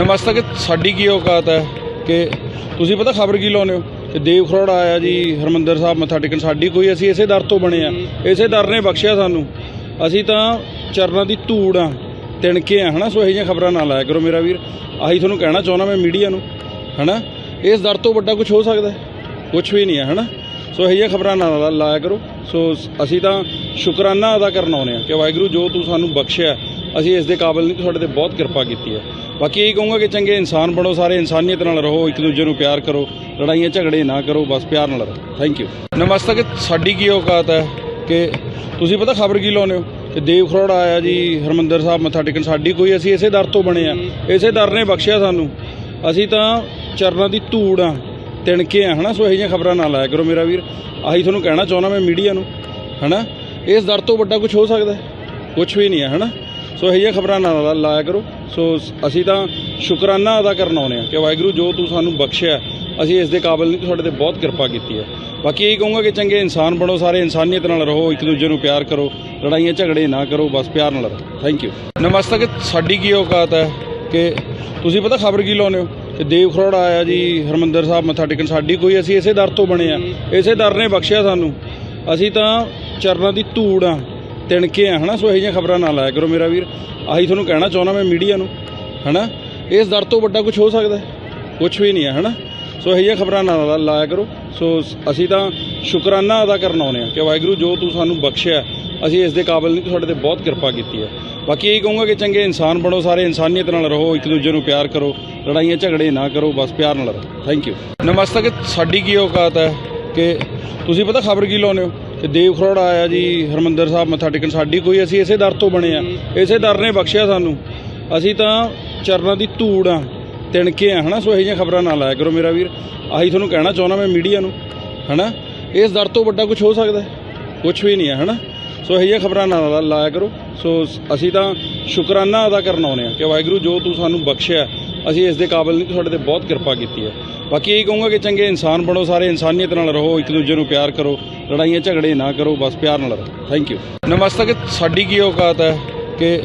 ਨਮਸਤੇ ਸਾਡੀ ਕੀ ਔਕਾਤ ਹੈ? ਕਿ ਤੁਸੀਂ ਪਤਾ ਖਬਰ ਕੀ ਲਾਉਂਦੇ ਹੋ? ਕਿ ਦੇਵ ਖਰੋੜਾ ਆਇਆ ਜੀ, ਹਰਮੰਦਰ ਸਾਹਿਬ ਮੱਥਾ ਟੇਕਣ। ਸਾਡੀ ਕੋਈ ਅਸੀਂ ਇਸੇ ਦਰ ਤੋਂ ਬਣੇ ਆ ਇਸੇ ਦਰ ਨੇ ਬਖਸ਼ਿਆ ਸਾਨੂੰ। ਅਸੀਂ ਤਾਂ ਚਰਨਾਂ ਦੀ ਧੂੜ ਆ ਤਿਣਕੇ ਆ ਹਨਾ? ਸੋ ਇਹੋ ਜਿਹੀਆਂ ਖਬਰਾਂ ਨਾ ਲਾਇਆ ਕਰੋ ਮੇਰਾ ਵੀਰ। ਆਹੀ ਤੁਹਾਨੂੰ ਕਹਿਣਾ ਚਾਹੁੰਦਾ ਮੈਂ ਮੀਡੀਆ ਨੂੰ, ਹਨਾ? ਇਸ ਦਰ ਤੋਂ ਵੱਡਾ ਕੁਝ ਹੋ ਸਕਦਾ ਕੁਝ ਵੀ ਨਹੀਂ ਹੈ, ਹਨਾ? ਸੋ ਇਹੋ ਜਿਹੀਆਂ ਖਬਰਾਂ ਨਾ ਲਾਇਆ ਕਰੋ। ਸੋ ਅਸੀਂ ਤਾਂ ਸ਼ੁਕਰਾਨਾ ਅਦਾ ਕਰਨ ਆਉਂਦੇ ਆ ਕਿ ਵਾਹਿਗੁਰੂ ਜੋ ਤੂੰ ਸਾਨੂੰ ਬਖਸ਼ਿਆ, ਅਸੀਂ ਇਸ ਦੇ ਕਾਬਿਲ ਨਹੀਂ, ਤੂੰ ਸਾਡੇ ਤੇ ਬਹੁਤ ਕਿਰਪਾ ਕੀਤੀ ਹੈ। ਬਾਕੀ ਇਹੀ ਕਹੂੰਗਾ ਕਿ ਚੰਗੇ ਇਨਸਾਨ ਬਣੋ, ਸਾਰੇ ਇਨਸਾਨੀਅਤ ਨਾਲ ਰਹੋ, ਇੱਕ ਦੂਜੇ ਨੂੰ ਪਿਆਰ ਕਰੋ, ਲੜਾਈਆਂ ਝਗੜੇ ਨਾ ਕਰੋ, ਬਸ ਪਿਆਰ ਨਾਲ ਰਹੋ। ਥੈਂਕ ਯੂ ਨਮਸਤੇ ਸਾਡੀ ਕੀ ਔਕਾਤ ਹੈ ਕਿ ਤੁਸੀਂ ਪਤਾ ਖਬਰ ਕੀ ਲਾਉਂਦੇ ਹੋ? ਕਿ ਦੇਵ ਖਰੋੜ ਆਇਆ ਜੀ, ਹਰਮੰਦਰ ਸਾਹਿਬ ਮੱਥਾ ਟੇਕਣ, ਸਾਡੀ ਕੋਈ ਅਸੀਂ ਇਸੇ ਦਰ ਤੋਂ ਬਣੇ ਆ। ਇਸੇ ਦਰ ਨੇ ਬਖਸ਼ਿਆ ਸਾਨੂੰ। ਅਸੀਂ ਤਾਂ ਚਰਨਾਂ ਦੀ ਧੂੜ ਆ, ਤਿਣਕੇ ਆ, ਹਨਾ? ਸੋ ਇਹੋ ਜਿਹੀਆਂ ਖਬਰਾਂ ਨਾ ਲਾਇਆ ਕਰੋ ਮੇਰਾ ਵੀਰ। ਆਹੀ ਤੁਹਾਨੂੰ ਕਹਿਣਾ ਚਾਹੁੰਦਾ ਮੈਂ ਮੀਡੀਆ ਨੂੰ, ਹਨਾ? ਇਸ ਦਰ ਤੋਂ ਵੱਡਾ ਕੁਝ ਹੋ ਸਕਦਾ ਕੁਝ ਵੀ ਨਹੀਂ ਹੈ, ਹਨਾ? ਸੋ ਇਹੋ ਜਿਹੀਆਂ ਖਬਰਾਂ ਨਾ ਲਾ- ਲਾਇਆ ਕਰੋ। ਸੋ ਸ- ਅਸੀਂ ਤਾਂ ਸ਼ੁਕਰਾਨਾ ਅਦਾ ਕਰਨ ਆਉਂਦੇ ਆ ਕਿ ਵਾਹਿਗੁਰੂ ਜੋ ਤੂੰ ਸਾਨੂੰ ਬਖਸ਼ਿਆ, ਅਸੀਂ ਇਸ ਦੇ ਕਾਬਿਲ ਨਹੀਂ, ਤੂੰ ਸਾਡੇ ਤੇ ਬਹੁਤ ਕਿਰਪਾ ਕੀਤੀ ਹੈ। ਬਾਕੀ ਇਹੀ ਕਹੂੰਗਾ ਕਿ ਚੰਗੇ ਇਨਸਾਨ ਬਣੋ, ਸਾਰੇ ਇਨਸਾਨੀਅਤ ਨਾਲ ਰਹੋ, ਇੱਕ ਦੂਜੇ ਨੂੰ ਪਿਆਰ ਕਰੋ, ਲੜਾਈਆਂ ਝਗੜੇ ਨਾ ਕਰੋ, ਬਸ ਪਿਆਰ ਨਾਲ ਰਹੋ। ਥੈਂਕ ਯੂ ਨਮਸਤੇ ਸਾਡੀ ਕੀ ਔਕਾਤ ਹੈ ਕਿ ਤੁਸੀਂ ਪਤਾ ਖਬਰ ਕੀ ਲਾਉਂਦੇ ਹੋ? ਕਿ ਦੇਵ ਖਰੋੜ ਆਇਆ ਜੀ, ਹਰਮੰਦਰ ਸਾਹਿਬ ਮੱਥਾ ਟੇਕਣ, ਸਾਡੀ ਕੋਈ ਅਸੀਂ ਇਸੇ ਦਰ ਤੋਂ ਬਣੇ ਆ ਇਸੇ ਦਰ ਨੇ ਬਖਸ਼ਿਆ ਸਾਨੂੰ। ਅਸੀਂ ਤਾਂ ਚਰਨਾਂ ਦੀ ਧੂੜ ਆ ਤਿਣਕੇ ਆ, ਹਨਾ? ਸੋ ਇਹੋ ਜਿਹੀਆਂ ਖਬਰਾਂ ਨਾ ਲਾਇਆ ਕਰੋ ਮੇਰਾ ਵੀਰ। ਆਹੀ ਤੁਹਾਨੂੰ ਕਹਿਣਾ ਚਾਹੁੰਦਾ ਮੈਂ ਮੀਡੀਆ ਨੂੰ, ਹਨਾ? ਇਸ ਦਰ ਤੋਂ ਵੱਡਾ ਕੁਝ ਹੋ ਸਕਦਾ ਕੁਝ ਵੀ ਨਹੀਂ ਹੈ, ਹਨਾ? ਸੋ ਇਹੋ ਜਿਹੀਆਂ ਖਬਰਾਂ ਨਾ ਲਾਇਆ ਕਰੋ। ਸੋ ਅਸੀਂ ਤਾਂ ਸ਼ੁਕਰਾਨਾ ਅਦਾ ਕਰਨ ਆਉਂਦੇ ਆ ਕਿ ਵਾਹਿਗੁਰੂ ਜੋ ਤੂੰ ਸਾਨੂੰ ਬਖਸ਼ਿਆ, ਅਸੀਂ ਇਸ ਦੇ ਕਾਬਿਲ ਨਹੀਂ, ਤੂੰ ਸਾਡੇ ਤੇ ਬਹੁਤ ਕਿਰਪਾ ਕੀਤੀ ਹੈ। ਬਾਕੀ ਇਹੀ ਕਹੂੰਗਾ ਕਿ ਚੰਗੇ ਇਨਸਾਨ ਬਣੋ, ਸਾਰੇ ਇਨਸਾਨੀਅਤ ਨਾਲ ਰਹੋ, ਇੱਕ ਦੂਜੇ ਨੂੰ ਪਿਆਰ ਕਰੋ, ਲੜਾਈਆਂ ਝਗੜੇ ਨਾ ਕਰੋ, ਬਸ ਪਿਆਰ ਨਾਲ ਰਹੋ। ਥੈਂਕ ਯੂ ਨਮਸਤੇ, ਸਾਡੀ ਕੀ ਔਕਾਤ ਹੈ ਕਿ ਤੁਸੀਂ ਪਤਾ ਖਬਰ ਕੀ ਲਾਉਂਦੇ ਹੋ? ਕਿ ਦੇਵ ਖਰੋੜਾ ਆਇਆ ਜੀ, ਹਰਮੰਦਰ ਸਾਹਿਬ ਮੱਥਾ ਟੇਕਣ। ਸਾਡੀ ਕੋਈ, ਅਸੀਂ ਇਸੇ ਦਰ ਤੋਂ ਬਣੇ ਆ। ਇਸੇ ਦਰ ਨੇ ਬਖਸ਼ਿਆ ਸਾਨੂੰ। ਅਸੀਂ ਤਾਂ ਚਰਨਾਂ ਦੀ ਧੂੜ ਆ, ਤਿਣਕੇ ਆ, ਹਨਾ? ਸੋ ਇਹੋ ਜਿਹੀਆਂ ਖਬਰਾਂ ਨਾ ਲਾਇਆ ਕਰੋ ਮੇਰਾ ਵੀਰ। ਆਹੀ ਤੁਹਾਨੂੰ ਕਹਿਣਾ ਚਾਹੁੰਦਾ ਮੈਂ ਮੀਡੀਆ ਨੂੰ, ਹਨਾ? ਇਸ ਦਰ ਤੋਂ ਵੱਡਾ ਕੁਝ ਹੋ ਸਕਦਾ ਕੁਝ ਵੀ ਨਹੀਂ ਹੈ ਹਨਾ? ਸੋ ਇਹੋ ਜਿਹੀਆਂ ਖਬਰਾਂ ਨਾ ਲਾਇਆ ਕਰੋ। ਸੋ ਅਸੀਂ ਤਾਂ ਸ਼ੁਕਰਾਨਾ ਅਦਾ ਕਰਨ ਆਉਂਦੇ ਆ ਕਿ ਵਾਹਿਗੁਰੂ ਜੋ ਤੂੰ ਸਾਨੂੰ ਬਖਸ਼ਿਆ ਅਸੀਂ ਇਸ ਦੇ ਕਾਬਿਲ ਨਹੀਂ, ਤੁਹਾਡੇ ਤੇ ਬਹੁਤ ਕਿਰਪਾ ਕੀਤੀ ਹੈ। ਬਾਕੀ ਇਹੀ ਕਹੂੰਗਾ ਕਿ ਚੰਗੇ ਇਨਸਾਨ ਬਣੋ, ਸਾਰੇ ਇਨਸਾਨੀਅਤ ਨਾਲ ਰਹੋ, ਇੱਕ ਦੂਜੇ ਨੂੰ ਪਿਆਰ ਕਰੋ, ਲੜਾਈਆਂ ਝਗੜੇ ਨਾ ਕਰੋ, ਬਸ ਪਿਆਰ ਨਾਲ ਰਹੋ। ਥੈਂਕ ਯੂ ਨਮਸਤੇ ਸਾਡੀ ਕੀ ਔਕਾਤ ਹੈ ਕਿ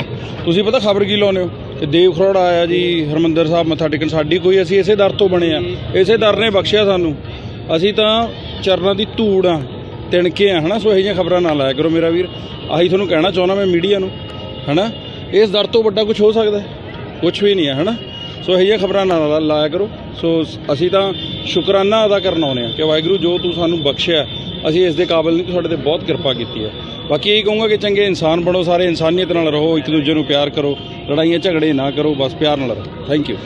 ਤੁਸੀਂ ਪਤਾ ਖਬਰ ਕੀ ਲਾਉਂਦੇ ਹੋ? ਕਿ ਦੇਵ ਖਰੋੜ ਆਇਆ ਜੀ, ਹਰਮੰਦਰ ਸਾਹਿਬ ਮੱਥਾ ਟੇਕਣ, ਸਾਡੀ ਕੋਈ ਅਸੀਂ ਇਸੇ ਦਰ ਤੋਂ ਬਣੇ ਆ। ਇਸੇ ਦਰ ਨੇ ਬਖਸ਼ਿਆ ਸਾਨੂੰ। ਅਸੀਂ ਤਾਂ ਚਰਨਾਂ ਦੀ ਧੂੜ ਆ, ਤਿਣਕੇ ਆ, ਹਨਾ? ਸੋ ਇਹੋ ਜਿਹੀਆਂ ਖਬਰਾਂ ਨਾ ਲਾਇਆ ਕਰੋ ਮੇਰਾ ਵੀਰ। ਆਹੀ ਤੁਹਾਨੂੰ ਕਹਿਣਾ ਚਾਹੁੰਦਾ ਮੈਂ ਮੀਡੀਆ ਨੂੰ, ਹਨਾ? ਇਸ ਦਰ ਤੋਂ ਵੱਡਾ ਕੁਝ ਹੋ ਸਕਦਾ ਕੁਝ ਵੀ ਨਹੀਂ ਹੈ, ਹਨਾ? ਸੋ ਇਹੋ ਜਿਹੀਆਂ ਖਬਰਾਂ ਨਾ ਲਾਇਆ ਕਰੋ। ਸੋ ਅਸੀਂ ਤਾਂ ਸ਼ੁਕਰਾਨਾ ਅਦਾ ਕਰਨ ਆਉਂਦੇ ਆ ਕਿ ਵਾਹਿਗੁਰੂ ਜੋ ਤੂੰ ਸਾਨੂੰ ਬਖਸ਼ਿਆ, ਅਸੀਂ ਇਸ ਦੇ ਕਾਬਿਲ ਨਹੀਂ ਤੂੰ ਸਾਡੇ ਤੇ ਬਹੁਤ ਕਿਰਪਾ ਕੀਤੀ ਹੈ। ਬਾਕੀ ਇਹੀ ਕਹੂੰਗਾ ਕਿ ਚੰਗੇ ਇਨਸਾਨ ਬਣੋ, ਸਾਰੇ ਇਨਸਾਨੀਅਤ ਨਾਲ ਰਹੋ, ਇੱਕ ਦੂਜੇ ਨੂੰ ਪਿਆਰ ਕਰੋ, ਲੜਾਈਆਂ ਝਗੜੇ ਨਾ ਕਰੋ, ਬਸ ਪਿਆਰ ਨਾਲ ਰਹੋ। Thank you